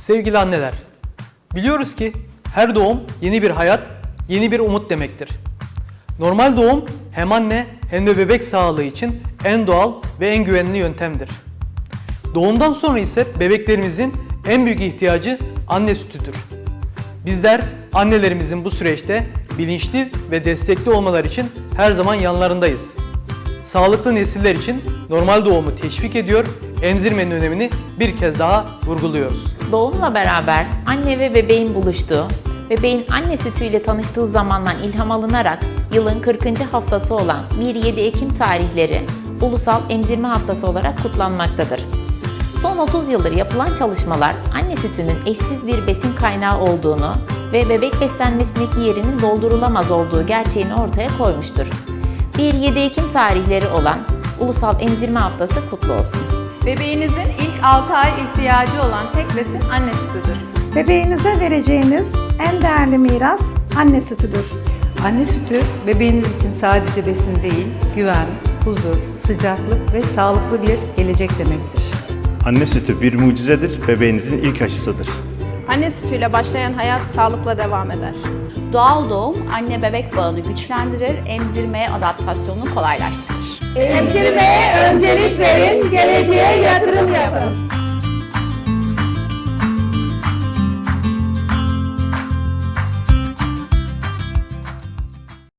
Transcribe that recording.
Sevgili anneler, biliyoruz ki her doğum yeni bir hayat, yeni bir umut demektir. Normal doğum hem anne hem de bebek sağlığı için en doğal ve en güvenli yöntemdir. Doğumdan sonra ise bebeklerimizin en büyük ihtiyacı anne sütüdür. Bizler annelerimizin bu süreçte bilinçli ve destekli olmaları için her zaman yanlarındayız. Sağlıklı nesiller için normal doğumu teşvik ediyor, emzirmenin önemini bir kez daha vurguluyoruz. Doğumla beraber anne ve bebeğin buluştuğu, bebeğin anne sütüyle tanıştığı zamandan ilham alınarak yılın 40. haftası olan 1-7 Ekim tarihleri Ulusal Emzirme Haftası olarak kutlanmaktadır. Son 30 yıldır yapılan çalışmalar anne sütünün eşsiz bir besin kaynağı olduğunu ve bebek beslenmesindeki yerinin doldurulamaz olduğu gerçeğini ortaya koymuştur. 1-7 Ekim tarihleri olan Ulusal Emzirme Haftası kutlu olsun. Bebeğinizin ilk 6 ay ihtiyacı olan tek besin anne sütüdür. Bebeğinize vereceğiniz en değerli miras anne sütüdür. Anne sütü bebeğiniz için sadece besin değil, güven, huzur, sıcaklık ve sağlıklı bir gelecek demektir. Anne sütü bir mucizedir, bebeğinizin ilk aşısıdır. Anne sütüyle başlayan hayat sağlıkla devam eder. Doğal doğum anne bebek bağını güçlendirir, emzirmeye adaptasyonunu kolaylaştırır. Emzirmeye öncelik verin, geleceğe yatırım yapın.